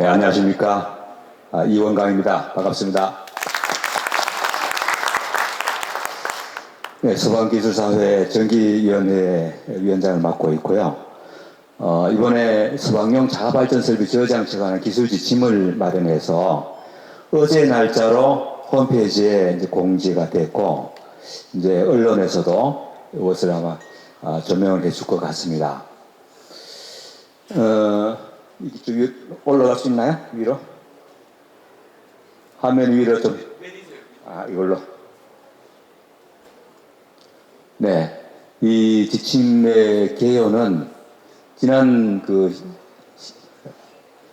네, 안녕하십니까. 아, 이원강입니다. 반갑습니다. 네, 소방기술사회 정기위원회 위원장을 맡고 있고요. 어, 이번에 소방용 자가발전 설비 저장치에 관한 기술 지침을 마련해서 어제 날짜로 홈페이지에 이제 공지가 됐고, 이제 언론에서도 이것을 아마 아, 조명을 해줄 것 같습니다. 어, 위- 올라갈 수 있나요? 위로? 화면 위로 좀. 아, 이걸로. 네. 이 지침의 개요는 지난 그,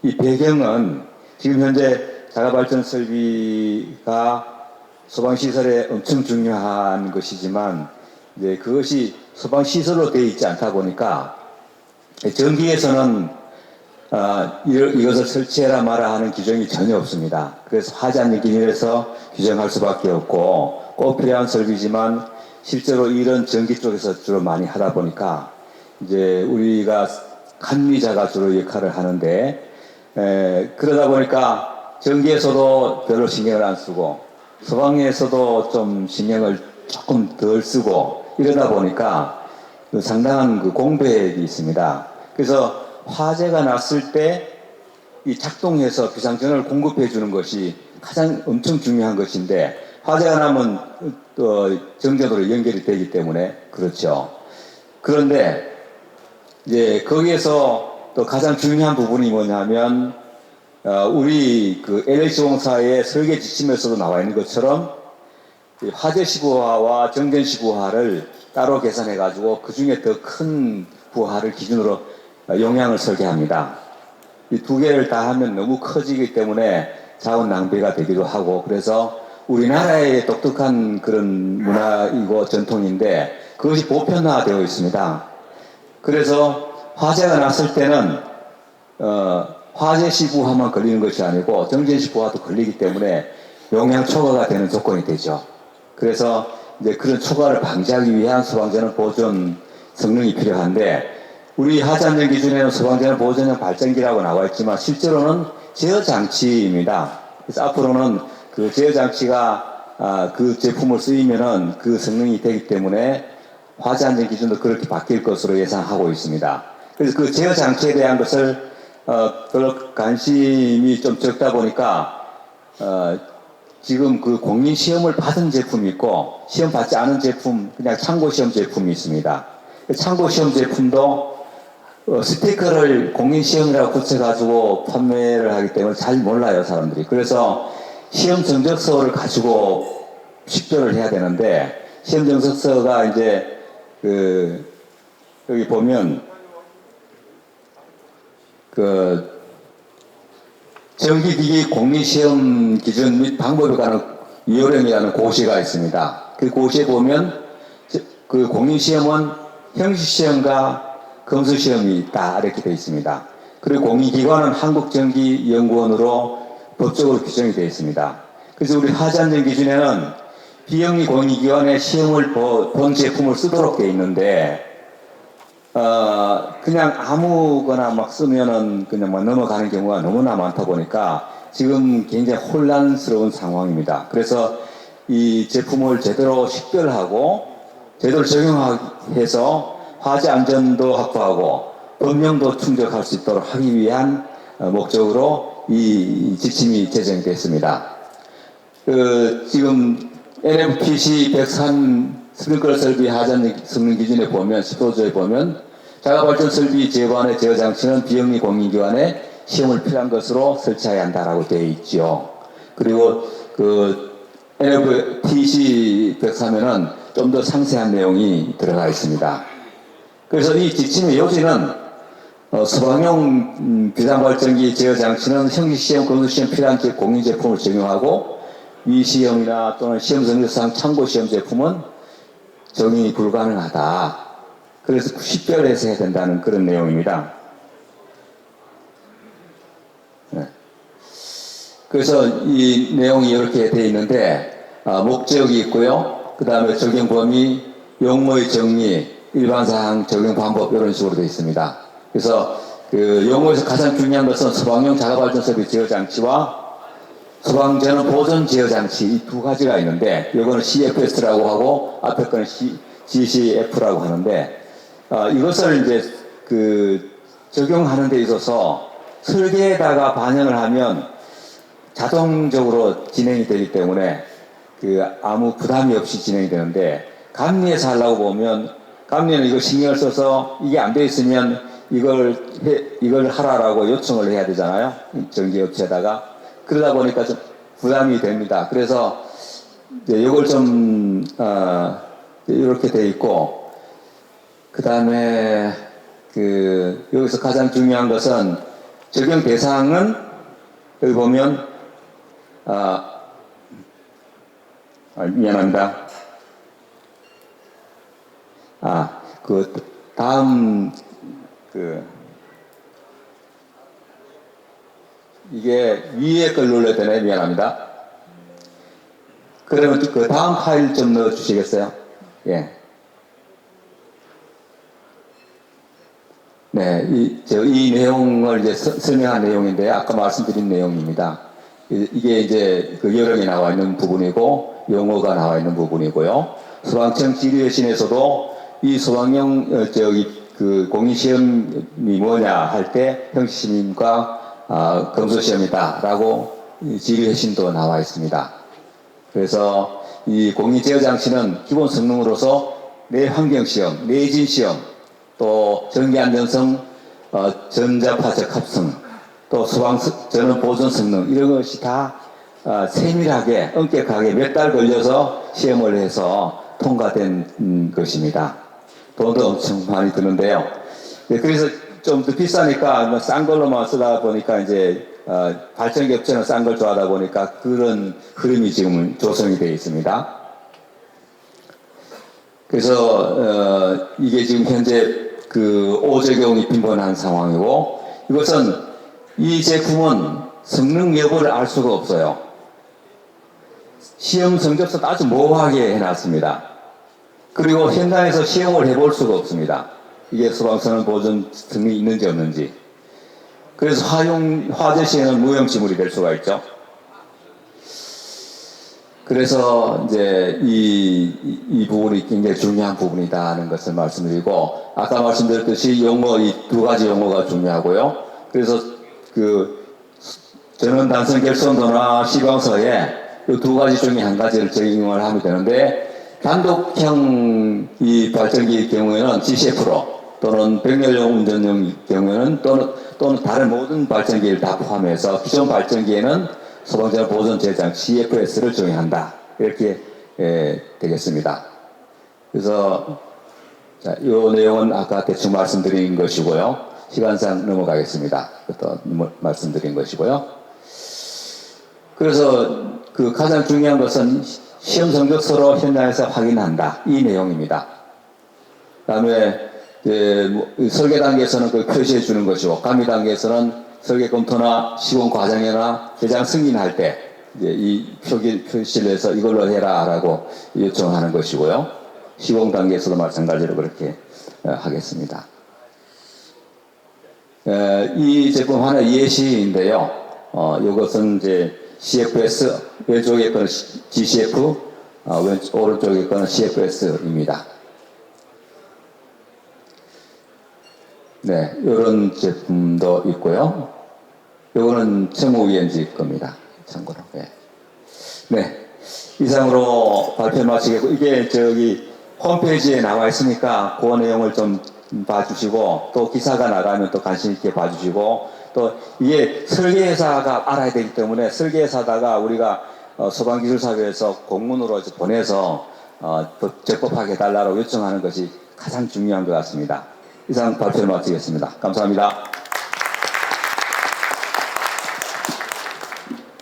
이 배경은 지금 현재 자가발전 설비가 소방시설에 엄청 중요한 것이지만 이제 그것이 소방시설로 되어 있지 않다 보니까 전기에서는 아, 이- 이것을 설치해라 마라 하는 규정이 전혀 없습니다. 그래서 하지 않는 기준에서 규정할 수밖에 없고 꼭 필요한 설비지만 실제로 이런 전기 쪽에서 주로 많이 하다 보니까 이제 우리가 간미자가 주로 역할을 하는데 에, 그러다 보니까 전기에서도 별로 신경을 안 쓰고 소방에서도 좀 신경을 조금 덜 쓰고 이러다 보니까 그 상당한 그 공백이 있습니다. 그래서 화재가 났을 때 이 작동해서 비상전을 공급해 주는 것이 가장 엄청 중요한 것인데 화재가 나면 또 정전으로 연결이 되기 때문에 그렇죠. 그런데 이제 거기에서 또 가장 중요한 부분이 뭐냐면 어, 우리 그 LH공사의 설계 지침에서도 나와 있는 것처럼 이 화재 시구화와 정전 시구화를 따로 계산해 가지고 그 중에 더 큰 부하를 기준으로 어, 용량을 설계합니다. 이 두 개를 다 하면 너무 커지기 때문에 자원 낭비가 되기도 하고 그래서 우리나라의 독특한 그런 문화이고 전통인데 그것이 보편화되어 있습니다. 그래서 화재가 났을 때는 어, 화재 시구화만 걸리는 것이 아니고 정전 시구화도 걸리기 때문에 용량 초과가 되는 조건이 되죠. 그래서 이제 그런 초과를 방지하기 위한 소방전은 보존 성능이 필요한데 우리 하자안전 기준에는 소방전은 보존형 발전기라고 나와 있지만 실제로는 제어 장치입니다. 그래서 앞으로는 그 제어 장치가 아, 그 제품을 쓰이면은 그 성능이 되기 때문에 화재 안전 기준도 그렇게 바뀔 것으로 예상하고 있습니다. 그래서 그 제어 장치에 대한 것을 어, 별로 관심이 좀 적다 보니까 어, 지금 그 공인 시험을 받은 제품이 있고 시험 받지 않은 제품 그냥 참고 시험 제품이 있습니다. 그 참고 시험 제품도 어, 스티커를 공인 시험이라고 붙여가지고 판매를 하기 때문에 잘 몰라요 사람들이. 그래서 시험 정적서를 가지고 식별을 해야 되는데 시험 정적서가 이제 그 여기 보면 그 정기기기 공리시험 기준 및 방법에 관한 위원회라는 고시가 있습니다. 그 고시에 보면 저- 그 공리시험은 형식시험과 검수 시험이 있다 이렇게 되어 있습니다. 그리고 공인기관은 한국전기연구원으로 법적으로 규정이 되어 있습니다. 그래서 우리 하자안전 기준에는 비영리 공인기관의 시험을 보- 본 제품을 쓰도록 되어 있는데 어, 그냥 아무거나 막 쓰면은 그냥 막 넘어가는 경우가 너무나 많다 보니까 지금 굉장히 혼란스러운 상황입니다. 그래서 이 제품을 제대로 식별하고 제대로 적용해서 화재 안전도 확보하고 법령도 충족할 수 있도록 하기 위한 어, 목적으로 이 지침이 제정됐습니다. 그 지금 NFPC 103 스프링클러 설비 하전 성능 기준에 보면 10호조에 보면 자가발전 설비 제관의 제어 장치는 비영리 공인기관에 시험을 필요한 것으로 설치해야 한다라고 되어 있죠. 그리고 그 NFTC 103에는 좀 더 상세한 내용이 들어가 있습니다. 그래서 이 지침의 요지는 어, 소방용 음, 비상발전기 제어 장치는 형식시험, 검수시험 필요한 제- 공인 제품을 적용하고 위시험이나 또는 시험 성적상 참고 시험 제품은 적용이 불가능하다. 그래서 식별해서 해야 된다는 그런 내용입니다. 네. 그래서 이 내용이 이렇게 되어 있는데 아, 목적이 있고요. 그 다음에 적용 범위, 용모의 정리, 일반 사항 적용 방법 이런 식으로 되어 있습니다. 그래서 그 용어에서 가장 중요한 것은 소방용 자가발전소의 제어 장치와 소방전원 보존 제어 장치 이 두 가지가 있는데 이거는 CFS라고 하고 앞에 거는 C, GCF라고 하는데 어, 이것을 이제 그 적용하는 데 있어서 설계에다가 반영을 하면 자동적으로 진행이 되기 때문에 그 아무 부담이 없이 진행이 되는데 감리에서 하려고 보면 감리는 이거 신경을 써서 이게 안 돼 있으면 이걸 해, 이걸 하라라고 요청을 해야 되잖아요. 전기업체에다가. 그러다 보니까 좀 부담이 됩니다. 그래서 이제 이걸 좀 어, 이렇게 돼 있고 그 다음에 그 여기서 가장 중요한 것은 적용 대상은 여기 보면 아, 아, 미안합니다. 아, 그 다음 그 이게 위에 걸 눌러야 되네 미안합니다. 그러면 그 다음 파일 좀 넣어 주시겠어요? 예. 네, 이, 저, 이 내용을 이제 서- 설명한 내용인데, 아까 말씀드린 내용입니다. 이- 이게 이제 그 요령이 나와 있는 부분이고, 용어가 나와 있는 부분이고요. 소방청 지휘회신에서도 이 소방용, 어, 저기, 그 공인시험이 뭐냐 할 때, 형식시험과 아, 검소시험이다라고 이 지휘회신도 나와 있습니다. 그래서 이 공인제어 장치는 기본 성능으로서 내 환경시험, 내진시험, 또 전기안전성, 어, 전자파 적 합성, 또 소방 전원 보존 성능 이런 것이 다 어, 세밀하게 엄격하게 몇 달 걸려서 시험을 해서 통과된 음, 것입니다. 돈도 엄청 많이 드는데요. 네, 그래서 좀 더 비싸니까 뭐싼 걸로만 쓰다 보니까 이제 어, 발전기 업체는 싼 걸 좋아하다 보니까 그런 흐름이 지금 조성이 되어 있습니다. 그래서 어, 이게 지금 현재 그 오적용이 빈번한 상황이고 이것은 이 제품은 성능 여부를 알 수가 없어요. 시험 성적서도 아주 모호하게 해놨습니다. 그리고 현장에서 시험을 해볼 수가 없습니다. 이게 소방선언 보존 등이 있는지 없는지. 그래서 화용, 화재 시에는 무용지물이 될 수가 있죠. 그래서 이제 이, 이, 이 부분이 굉장히 중요한 부분이다는 것을 말씀드리고, 아까 말씀드렸듯이 용어, 이 두 가지 용어가 중요하고요. 그래서 그 전원 단선 결손도나 시방서에 이 두 가지 중에 한 가지를 적용을 하면 되는데, 단독형 이 발전기의 경우에는 GCF로 또는 백열용 운전용 경우에는 또는, 또는 다른 모든 발전기를 다 포함해서 기존 발전기에는 소방전 보존 제장 CFS를 적용한다. 이렇게 예, 되겠습니다. 그래서 자, 이 내용은 아까 대충 말씀드린 것이고요. 시간상 넘어가겠습니다. 또 말씀드린 것이고요. 그래서 그 가장 중요한 것은 시험 성적 서로 현장에서 확인한다. 이 내용입니다. 그다음에 이제 뭐 설계 단계에서는 그 표시해 주는 것이고 감리 단계에서는 설계 검토나 시공 과정이나 대장 승인할 때 이 표기 표시를 해서 이걸로 해라라고 요청하는 것이고요. 시공 단계에서도 마찬가지로 그렇게 어, 하겠습니다. 에, 이 제품 하나 예시인데요. 어, 이것은 이제 CFS 왼쪽에 거는 GCF, 어, 왼쪽 오른쪽에 거는 CFS입니다. 네, 이런 제품도 있고요. 이거는 정무위원지 겁니다. 참고로. 네. 네. 이상으로 발표 마치겠고, 이게 저기 홈페이지에 나와 있으니까 그 내용을 좀 봐주시고, 또 기사가 나가면 또 관심 있게 봐주시고, 또 이게 설계회사가 알아야 되기 때문에 설계회사다가 우리가 어, 소방기술사회에서 공문으로 보내서 어, 또 적법하게 해달라고 요청하는 것이 가장 중요한 것 같습니다. 이상 발표를 마치겠습니다. 감사합니다.